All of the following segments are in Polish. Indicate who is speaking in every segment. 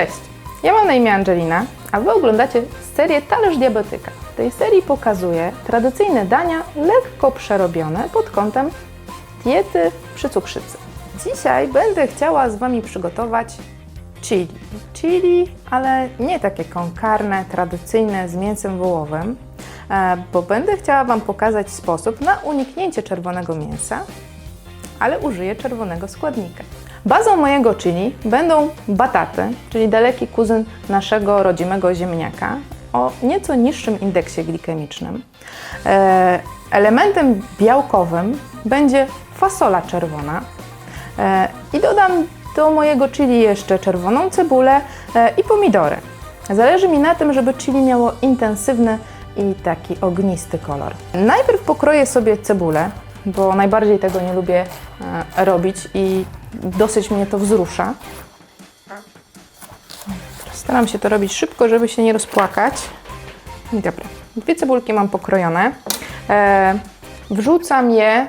Speaker 1: Cześć, ja mam na imię Angelina, a Wy oglądacie serię Talerz Diabetyka. W tej serii pokazuję tradycyjne dania lekko przerobione pod kątem diety przy cukrzycy. Dzisiaj będę chciała z Wami przygotować chili. Chili, ale nie takie konkarne, tradycyjne z mięsem wołowym, e, bo będę chciała Wam pokazać sposób na uniknięcie czerwonego mięsa, ale użyję czerwonego składnika. Bazą mojego chili będą bataty, czyli daleki kuzyn naszego rodzimego ziemniaka o nieco niższym indeksie glikemicznym. E, Elementem białkowym będzie fasola czerwona E, i dodam do mojego chili jeszcze czerwoną cebulę e, i pomidory. Zależy mi na tym, żeby chili miało intensywny i taki ognisty kolor. Najpierw pokroję sobie cebulę, bo najbardziej tego nie lubię e, robić i dosyć mnie to wzrusza. Staram się to robić szybko, żeby się nie rozpłakać. I Dobra, dwie cebulki mam pokrojone. E, wrzucam je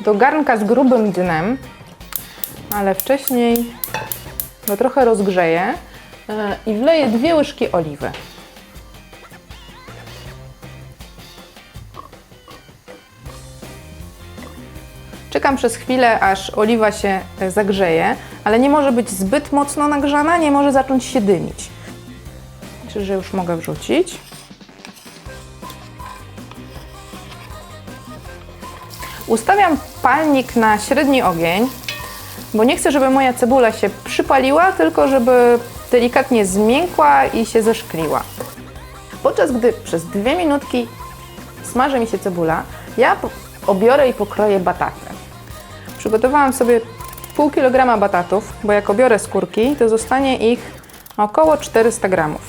Speaker 1: do garnka z grubym dnem, ale wcześniej go trochę rozgrzeję e, i wleję dwie łyżki oliwy. Czekam przez chwilę, aż oliwa się e, zagrzeje, ale nie może być zbyt mocno nagrzana, nie może zacząć się dymić. Myślę, że już mogę wrzucić. Ustawiam palnik na średni ogień, bo nie chcę, żeby moja cebula się przypaliła, tylko żeby delikatnie zmiękła i się zeszkliła. Podczas gdy przez dwie minutki smaży mi się cebula, ja obiorę i pokroję bataty. Przygotowałam sobie pół kilograma batatów, bo jak obiorę skórki, to zostanie ich około 400 gramów.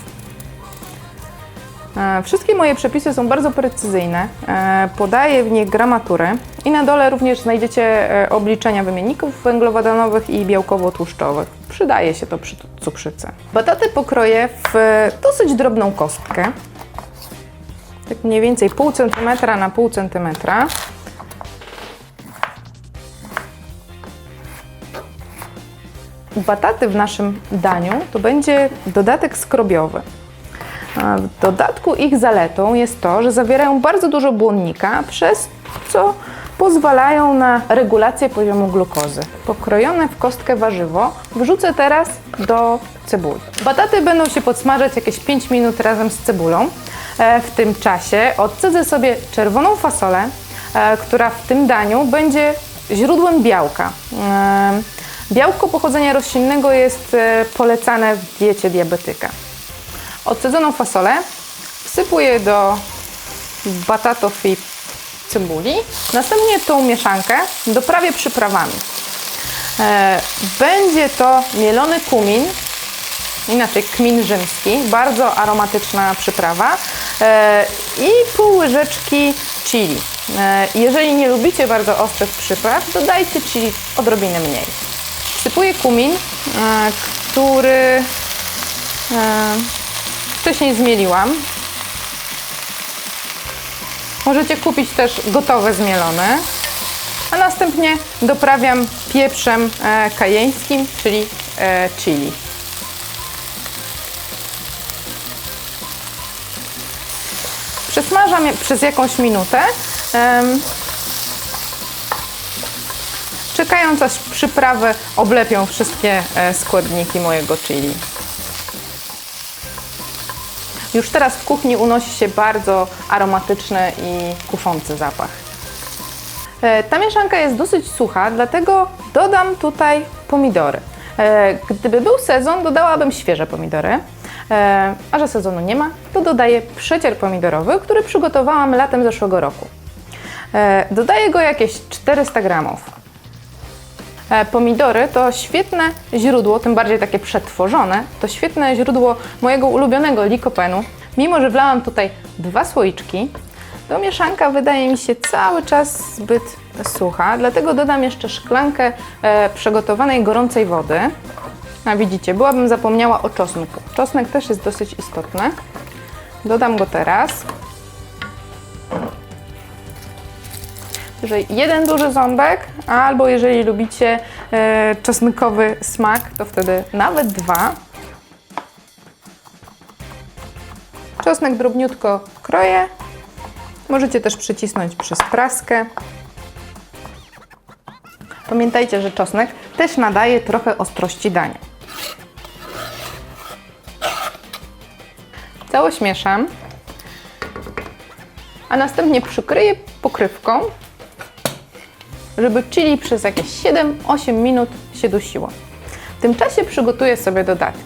Speaker 1: E, Wszystkie moje przepisy są bardzo precyzyjne. E, Podaję w nich gramaturę i na dole również znajdziecie e, obliczenia wymienników węglowodanowych i białkowo-tłuszczowych. Przydaje się to przy cukrzycy. Bataty pokroję w dosyć drobną kostkę. Tak mniej więcej pół centymetra na pół centymetra. Bataty w naszym daniu to będzie dodatek skrobiowy. W dodatku ich zaletą jest to, że zawierają bardzo dużo błonnika, przez co pozwalają na regulację poziomu glukozy. Pokrojone w kostkę warzywo wrzucę teraz do cebuli. Bataty będą się podsmażać jakieś 5 minut razem z cebulą. E, W tym czasie odcedzę sobie czerwoną fasolę, e, która w tym daniu będzie źródłem białka. Białko pochodzenia roślinnego jest e, polecane w diecie diabetyka. Odsadzoną fasolę wsypuję do batatów i cebuli. Następnie tą mieszankę doprawię przyprawami. E, Będzie to mielony kumin, inaczej kmin rzymski, bardzo aromatyczna przyprawa e, i pół łyżeczki chili. Jeżeli nie lubicie bardzo ostrych przypraw, dodajcie chili odrobinę mniej. Wsypuję kumin, e, który e, wcześniej zmieliłam. Możecie kupić też gotowe zmielone. A następnie doprawiam pieprzem e, kajeńskim, czyli chili. Przesmażam przez jakąś minutę, czekając aż przyprawy oblepią wszystkie e, składniki mojego chili. Już teraz w kuchni unosi się bardzo aromatyczny i kuszący zapach. E, Ta mieszanka jest dosyć sucha, dlatego dodam tutaj pomidory. E, Gdyby był sezon, dodałabym świeże pomidory, a że sezonu nie ma, to dodaję przecier pomidorowy, który przygotowałam latem zeszłego roku. Dodaję go jakieś 400 gramów. E, Pomidory to świetne źródło, tym bardziej takie przetworzone, to świetne źródło mojego ulubionego likopenu. Mimo, że wlałam tutaj dwa słoiczki, to mieszanka wydaje mi się cały czas zbyt sucha, dlatego dodam jeszcze szklankę e, przygotowanej gorącej wody. A widzicie, byłabym zapomniała o czosnku. Czosnek też jest dosyć istotny. Dodam go teraz. Że jeden duży ząbek, albo jeżeli lubicie e, czosnkowy smak, to wtedy nawet dwa. Czosnek drobniutko kroję. Możecie też przycisnąć przez praskę. Pamiętajcie, że czosnek też nadaje trochę ostrości dania. Całość mieszam, a następnie przykryję pokrywką, żeby chili przez jakieś 7-8 minut się dusiło. W tym czasie przygotuję sobie dodatki.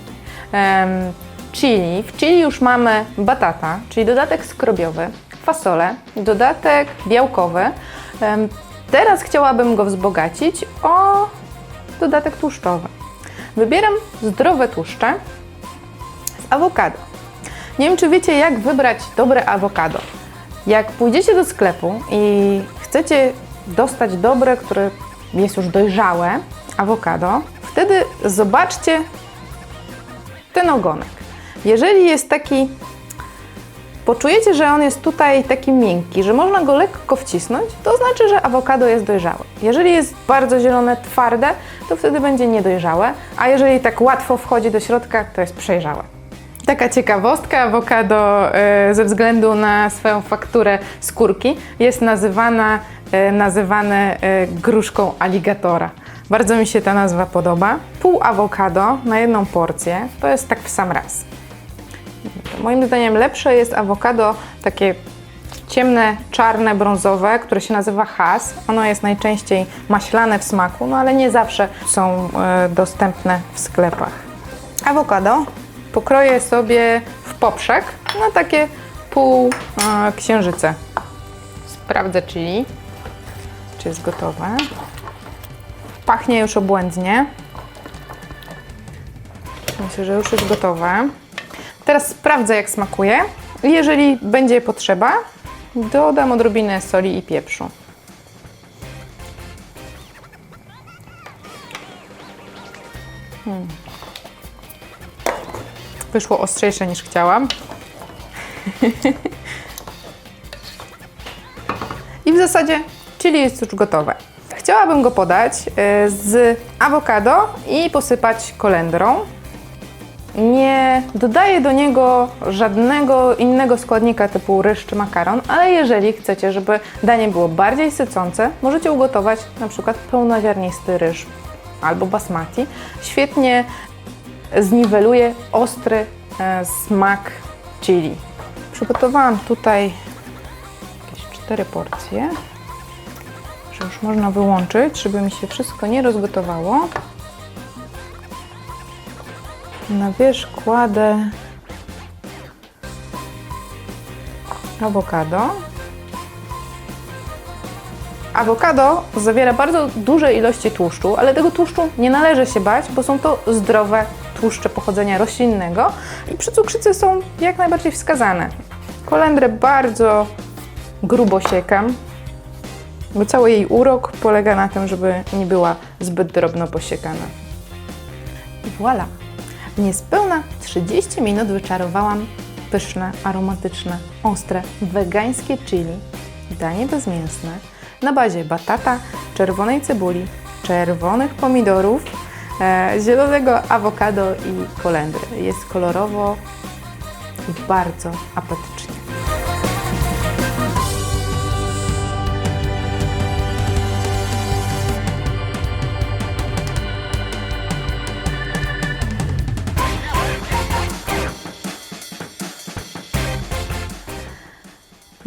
Speaker 1: Em, chili. W chili już mamy batata, czyli dodatek skrobiowy, fasolę, dodatek białkowy. Em, teraz chciałabym go wzbogacić o dodatek tłuszczowy. Wybieram zdrowe tłuszcze z awokado. Nie wiem, czy wiecie, jak wybrać dobre awokado. Jak pójdziecie do sklepu i chcecie dostać dobre, które jest już dojrzałe, awokado, wtedy zobaczcie ten ogonek. Jeżeli jest taki, poczujecie, że on jest tutaj taki miękki, że można go lekko wcisnąć, to znaczy, że awokado jest dojrzałe. Jeżeli jest bardzo zielone, twarde, to wtedy będzie niedojrzałe, a jeżeli tak łatwo wchodzi do środka, to jest przejrzałe. Taka ciekawostka, awokado e, ze względu na swoją fakturę skórki jest nazywana, nazywane e, gruszką aligatora. Bardzo mi się ta nazwa podoba. Pół awokado na jedną porcję to jest tak w sam raz. Moim zdaniem lepsze jest awokado takie ciemne, czarne, brązowe, które się nazywa has. Ono jest najczęściej maślane w smaku, no ale nie zawsze są e, dostępne w sklepach. Awokado pokroję sobie w poprzek na takie pół e, księżyce. Sprawdzę chili, czy jest gotowe. Pachnie już obłędnie. Myślę, że już jest gotowe. Teraz sprawdzę, jak smakuje. Jeżeli będzie potrzeba, dodam odrobinę soli i pieprzu. Hmm. Wyszło ostrzejsze niż chciałam. I w zasadzie chili jest już gotowe. Chciałabym go podać e, z awokado i posypać kolendrą. Nie dodaję do niego żadnego innego składnika typu ryż czy makaron, ale jeżeli chcecie, żeby danie było bardziej sycące, możecie ugotować na przykład pełnoziarnisty ryż albo basmati. Świetnie zniweluje ostry e, smak chili. Przygotowałam tutaj jakieś cztery porcje, już można wyłączyć, żeby mi się wszystko nie rozgotowało. Na wierzch kładę awokado. Awokado zawiera bardzo duże ilości tłuszczu, ale tego tłuszczu nie należy się bać, bo są to zdrowe tłuszcze pochodzenia roślinnego i przy cukrzycy są jak najbardziej wskazane. Kolendrę bardzo grubo siekam, bo cały jej urok polega na tym, żeby nie była zbyt drobno posiekana. I voilà! W niespełna 30 minut wyczarowałam pyszne, aromatyczne, ostre, wegańskie chili, danie bezmięsne, na bazie batata, czerwonej cebuli, czerwonych pomidorów, e, zielonego awokado i kolendry. Jest kolorowo i bardzo apetycznie.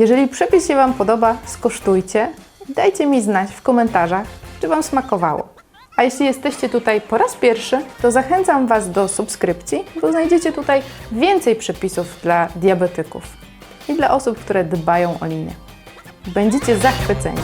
Speaker 1: Jeżeli przepis się Wam podoba, skosztujcie. Dajcie mi znać w komentarzach, czy Wam smakowało. A jeśli jesteście tutaj po raz pierwszy, to zachęcam Was do subskrypcji, bo znajdziecie tutaj więcej przepisów dla diabetyków i dla osób, które dbają o linię. Będziecie zachwyceni.